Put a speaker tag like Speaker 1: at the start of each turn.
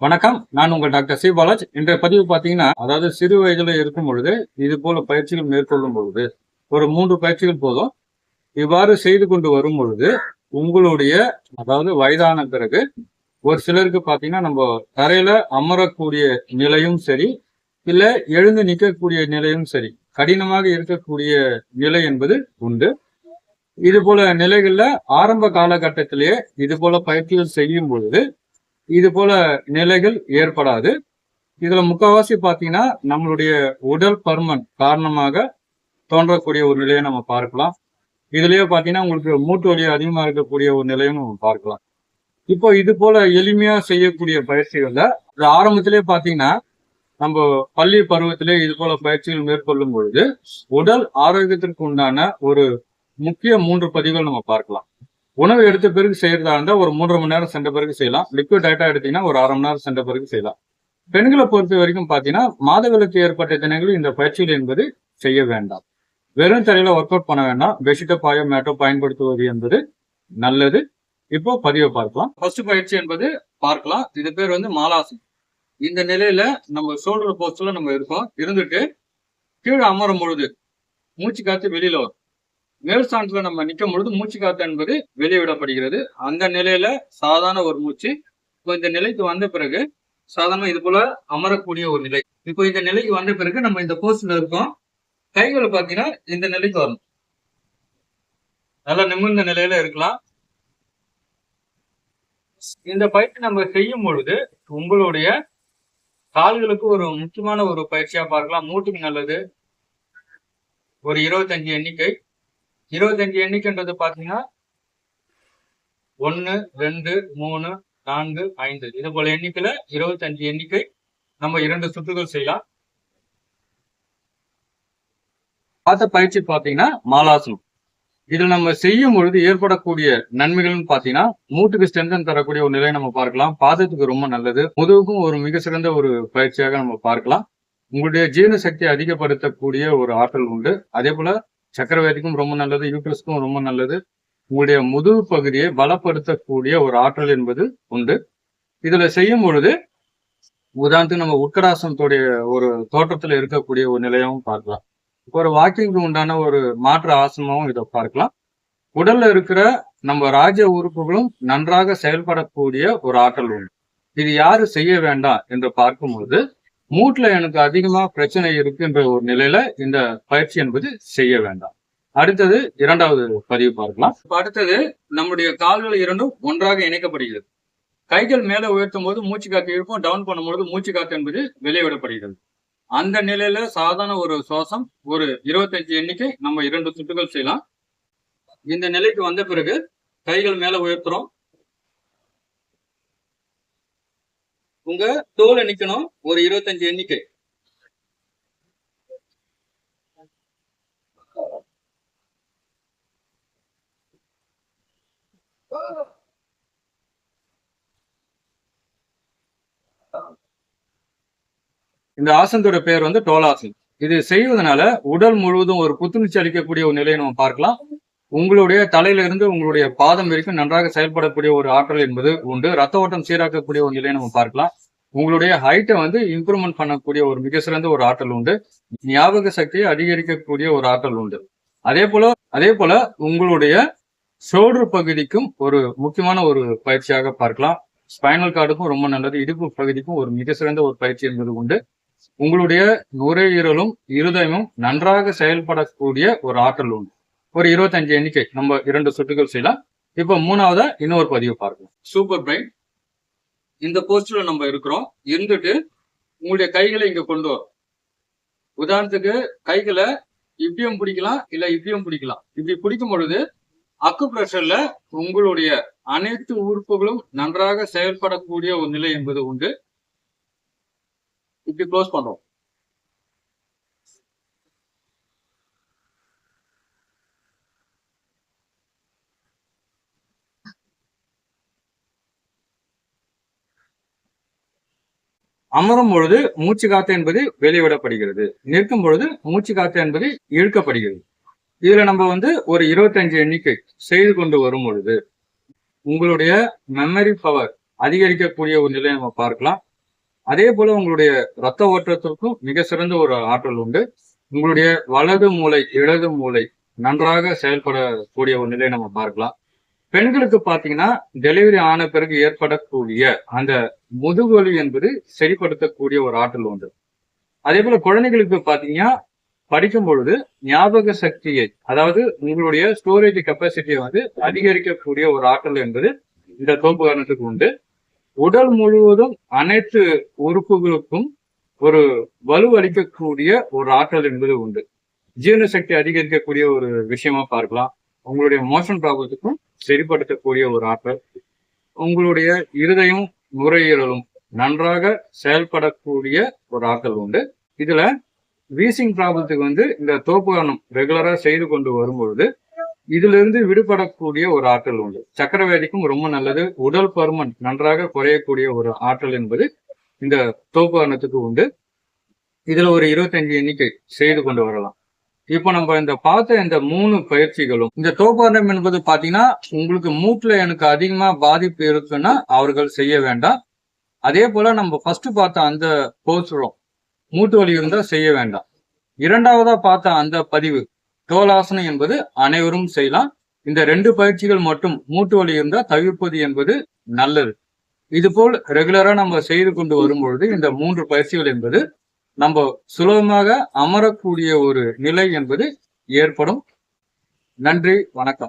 Speaker 1: வணக்கம். நான் உங்கள் டாக்டர் சி. பாலாஜ். இன்றைய பதிவு பார்த்தீங்கன்னா அதாவது சிறு வயதில் இருக்கும் பொழுது இது போல பயிற்சிகள் மேற்கொள்ளும் பொழுது ஒரு மூன்று பயிற்சிகள் போதும். இவ்வாறு செய்து கொண்டு வரும் பொழுது உங்களுடைய அதாவது வயதான பிறகு ஒரு சிலருக்கு பார்த்தீங்கன்னா நம்ம தரையில அமரக்கூடிய நிலையும் சரி இல்லை எழுந்து நிற்கக்கூடிய நிலையும் சரி. கடினமாக இருக்கக்கூடிய நிலை என்பது உண்டு. இது போல நிலைகள்ல ஆரம்ப காலகட்டத்திலேயே இது போல பயிற்சிகள் செய்யும் பொழுது இது போல நிலைகள் ஏற்படாது. இதுல முக்கால்வாசி பாத்தீங்கன்னா நம்மளுடைய உடல் பருமன் காரணமாக தோன்றக்கூடிய ஒரு நிலையை நம்ம பார்க்கலாம். இதுலயே பாத்தீங்கன்னா உங்களுக்கு மூட்டு வலி அதிகமா இருக்கக்கூடிய ஒரு நிலையும் நம்ம பார்க்கலாம். இப்போ இது போல எளிமையா செய்யக்கூடிய பயிற்சிகள்ல இது ஆரம்பத்திலே பாத்தீங்கன்னா நம்ம பள்ளி பருவத்திலே இது போல பயிற்சிகள் மேற்கொள்ளும் பொழுது உடல் ஆரோக்கியத்திற்கு உண்டான ஒரு முக்கிய மூன்று பதிவுகள் நம்ம பார்க்கலாம். உணவு எடுத்த பிறகு செய்யறதா இருந்தா ஒரு மூன்றரை மணி நேரம் சென்ற பிறகு செய்யலாம். லிக்விட் டயட்டா எடுத்தீங்கன்னா ஒரு அரை மணி நேரம் சென்ற பிறகு செய்யலாம். பெண்களை பொறுத்த வரைக்கும் பாத்தீங்கன்னா மாதவிலக்கு ஏற்பட்ட தினங்களும் இந்த பயிற்சிகள் என்பது செய்ய வேண்டாம். வெறும் தரையில ஒர்க் அவுட் பண்ண வேண்டாம். பெட்ஷீட்டோ பாயோ மேட்டோ பயன்படுத்துவது என்பது நல்லது. இப்போ பதிவை பார்க்கலாம். ஃபர்ஸ்ட் பயிற்சி என்பது பார்க்கலாம். இது பேர் வந்து மாலாசனம் இந்த நிலையில நம்ம ஷோல்டர் போஸ்ட்ல நம்ம இருக்கோம். இருந்துட்டு கீழே அமரும் பொழுது மூச்சு காத்து வெளியில வரும். மேல் ஸ்தானத்துல நம்ம நிற்கும் பொழுது மூச்சு காத்து என்பது வெளியிடப்படுகிறது. அந்த நிலையில சாதாரண ஒரு மூச்சு இப்போ இந்த நிலைக்கு வந்த பிறகு சாதாரண இது போல அமரக்கூடிய ஒரு நிலை. இப்போ இந்த நிலைக்கு வந்த பிறகு நம்ம இந்த போஸ்ட்ல இருக்கோம். கைகளை பாத்தீங்கன்னா இந்த நிலைக்கு வரணும். நல்லா நிமிர்ந்த நிலையில இருக்கலாம். இந்த பயிற்சி நம்ம செய்யும் பொழுது உங்களுடைய கால்களுக்கு ஒரு முக்கியமான ஒரு பயிற்சியா பார்க்கலாம். மூட்டுக்கு நல்லது ஒரு இருபத்தஞ்சு எண்ணிக்கை. இருபத்தஞ்சு எண்ணிக்கைன்றது பாத்தீங்கன்னா ஒன்னு ரெண்டு மூணு நான்கு ஐந்து. இது போல எண்ணிக்கையில இருபத்தஞ்சு எண்ணிக்கை நம்ம இரண்டு சுற்றுகள் செய்யலாம். பார்த்த பயிற்சி பார்த்தீங்கன்னா மாலாசனம். இதில் நம்ம செய்யும் பொழுது ஏற்படக்கூடிய நன்மைகள்னு பாத்தீங்கன்னா மூட்டுக்கு ஸ்ட்ரென்தன் தரக்கூடிய ஒரு நிலையை நம்ம பார்க்கலாம். பாதத்துக்கு ரொம்ப நல்லது. முதுகுக்கும் ஒரு மிக சிறந்த ஒரு பயிற்சியாக நம்ம பார்க்கலாம். உங்களுடைய ஜீரண சக்தியை அதிகப்படுத்தக்கூடிய ஒரு ஆற்றல் உண்டு. அதே போல சக்கரவர்த்திக்கும் ரொம்ப நல்லது யூட்ரஸ்க்கும் ரொம்ப நல்லது. உங்களுடைய முதுகு பகுதியை பலப்படுத்தக்கூடிய ஒரு ஆற்றல் என்பது உண்டு. இதுல செய்யும் பொழுது உதாரணத்துக்கு நம்ம உட்கடாசனத்துடைய ஒரு தோற்றத்துல இருக்கக்கூடிய ஒரு நிலையாகவும் பார்க்கலாம். ஒரு வாக்கிங்க்கு உண்டான ஒரு மாற்று ஆசனமாகவும் இதை பார்க்கலாம். உடல்ல இருக்கிற நம்ம ராஜ உறுப்புகளும் நன்றாக செயல்படக்கூடிய ஒரு ஆற்றல் உண்டு. இது யாரு செய்ய வேண்டாம் என்று பார்க்கும்போது மூட்டில் எனக்கு அதிகமா பிரச்சனை இருக்குன்ற ஒரு நிலையில இந்த பயிற்சி என்பது செய்ய வேண்டாம். அடுத்தது இரண்டாவது பதிவு பார்க்கலாம். இப்ப அடுத்தது நம்முடைய கால்கள் இரண்டும் ஒன்றாக இணைக்கப்படுகிறது. கைகள் மேல உயர்த்தும் போது மூச்சு காத்து இருக்கும் டவுன் பண்ணும்போது மூச்சு காத்து என்பது வெளியிடப்படுகிறது அந்த நிலையில சாதாரண ஒரு சுவாசம் ஒரு இருபத்தஞ்சு எண்ணிக்கை நம்ம இரண்டு சுட்டுகள் செய்யலாம். இந்த நிலைக்கு வந்த பிறகு கைகள் மேல உயர்த்துறோம் உங்க தோலை நிக்கணும் ஒரு இருபத்தஞ்சு எண்ணிக்கை. இந்த ஆசனத்தோட பேர் வந்து டோலாசன். இது செய்வதனால உடல் முழுவதும் ஒரு புத்துணர்ச்சி அளிக்கக்கூடிய ஒரு நிலையை நம்ம பார்க்கலாம். உங்களுடைய தலையிலிருந்து உங்களுடைய பாதம் வரைக்கும் நன்றாக செயல்படக்கூடிய ஒரு ஆற்றல் என்பது உண்டு. ரத்த ஓட்டம் சீராக்கக்கூடிய ஒரு நிலையை நம்ம பார்க்கலாம். உங்களுடைய ஹைட்டை வந்து இம்ப்ரூவ்மெண்ட் பண்ணக்கூடிய ஒரு மிக சிறந்த ஒரு ஆற்றல் உண்டு. ஞாபக சக்தியை அதிகரிக்கக்கூடிய ஒரு ஆற்றல் உண்டு. அதே போல அதே போல உங்களுடைய ஷோல்டர் பகுதிக்கும் ஒரு முக்கியமான ஒரு பயிற்சியாக பார்க்கலாம். ஸ்பைனல் கார்டுக்கும் ரொம்ப நல்லது. இடுப்பு பகுதிக்கும் ஒரு மிக சிறந்த ஒரு பயிற்சி என்பது உண்டு. உங்களுடைய நுரையீரலும் இருதயமும் நன்றாக செயல்படக்கூடிய ஒரு ஆற்றல் உண்டு. ஒரு இருபத்தஞ்சு எண்ணிக்கை நம்ம இரண்டு சுட்டுகள் செய்யலாம். இப்போ மூணாவதா இன்னொரு பதிவு பார்க்கலாம் சூப்பர் பிரைன் இந்த போஸ்ட்ல நம்ம இருக்கிறோம். இருந்துட்டு உங்களுடைய கைகளை இங்க கொண்டு வரும். உதாரணத்துக்கு கைகளை இப்படியும் பிடிக்கலாம் இல்ல இப்படியும் பிடிக்கலாம். இப்படி பிடிக்கும் பொழுது அக்கு பிரஷர்ல உங்களுடைய அனைத்து உறுப்புகளும் நன்றாக செயல்படக்கூடிய ஒரு நிலை என்பது உண்டு. இப்படி க்ளோஸ் பண்றோம். அமரும் பொழுது மூச்சு காத்து என்பது வெளிவிடப்படுகிறது. நிற்கும் பொழுது மூச்சு காத்து என்பது இழுக்கப்படுகிறது. இதுல நம்ம வந்து ஒரு இருபத்தஞ்சு எண்ணிக்கை செய்து கொண்டு வரும் பொழுது உங்களுடைய மெமரி பவர் அதிகரிக்கக்கூடிய ஒரு நிலையை நம்ம பார்க்கலாம். அதே போல உங்களுடைய ரத்த ஓட்டத்திற்கும் மிக சிறந்த ஒரு ஆற்றல் உண்டு. உங்களுடைய வலது மூளை இடது மூளை நன்றாக செயல்படக்கூடிய ஒரு நிலையை நம்ம பார்க்கலாம். பெண்களுக்கு பாத்தீங்கன்னா டெலிவரி ஆன பிறகு ஏற்படக்கூடிய அந்த முதுகுவலி என்பது சரிப்படுத்தக்கூடிய ஒரு ஆற்றல் உண்டு. அதே போல குழந்தைகளுக்கு பாத்தீங்கன்னா படிக்கும் பொழுது ஞாபக சக்தியை அதாவது உங்களுடைய ஸ்டோரேஜ் கெப்பாசிட்டியை வந்து அதிகரிக்கக்கூடிய ஒரு ஆற்றல் என்பது இந்த தோப்பு காரணத்துக்கு உண்டு. உடல் முழுவதும் அனைத்து உறுப்புகளுக்கும் ஒரு வலுவளிக்கக்கூடிய ஒரு ஆற்றல் என்பது உண்டு. ஜீரண சக்தி அதிகரிக்கக்கூடிய ஒரு விஷயமா பார்க்கலாம். உங்களுடைய மோஷன் ப்ராப்ளத்துக்கும் சரிப்படுத்தக்கூடிய ஒரு ஆற்றல். உங்களுடைய இருதயம் நுரையீரலும் நன்றாக செயல்படக்கூடிய ஒரு ஆற்றல் உண்டு. இதுல வீசிங் ப்ராப்ளத்துக்கு வந்து இந்த தோப்புகானம் ரெகுலரா செய்து கொண்டு வரும்பொழுது இதுல இருந்து விடுபடக்கூடிய ஒரு ஆற்றல் உண்டு. சக்கரவேதிக்கும் ரொம்ப நல்லது. உடல் பருமன் நன்றாக குறையக்கூடிய ஒரு ஆற்றல் என்பது இந்த தோப்புகானத்துக்கு உண்டு. இதுல ஒரு இருபத்தஞ்சு எண்ணிக்கை செய்து கொண்டு வரலாம். இப்போ நம்ம இந்த பார்த்த இந்த மூணு பயிற்சிகளும் இந்த தோப்பாரணம் என்பது பாத்தீங்கன்னா உங்களுக்கு மூட்டுல எனக்கு அதிகமா பாதிப்பு இருக்குன்னா அவர்கள் செய்ய வேண்டாம். அதே போல நம்ம ஃபர்ஸ்ட் பார்த்த அந்த போஸ்டரும் மூட்டு வலி இருந்தா செய்ய வேண்டாம். இரண்டாவதா பார்த்த அந்த பதிவு தோலாசனம் என்பது அனைவரும் செய்யலாம். இந்த ரெண்டு பயிற்சிகள் மட்டும் மூட்டு வலி இருந்தா தவிர்ப்பது என்பது நல்லது. இதுபோல் ரெகுலரா நம்ம செய்து கொண்டு வரும்பொழுது இந்த மூன்று பயிற்சிகள் என்பது நம்ம சுலபமாக அமரக்கூடிய ஒரு நிலை என்பது ஏற்படும். நன்றி வணக்கம்.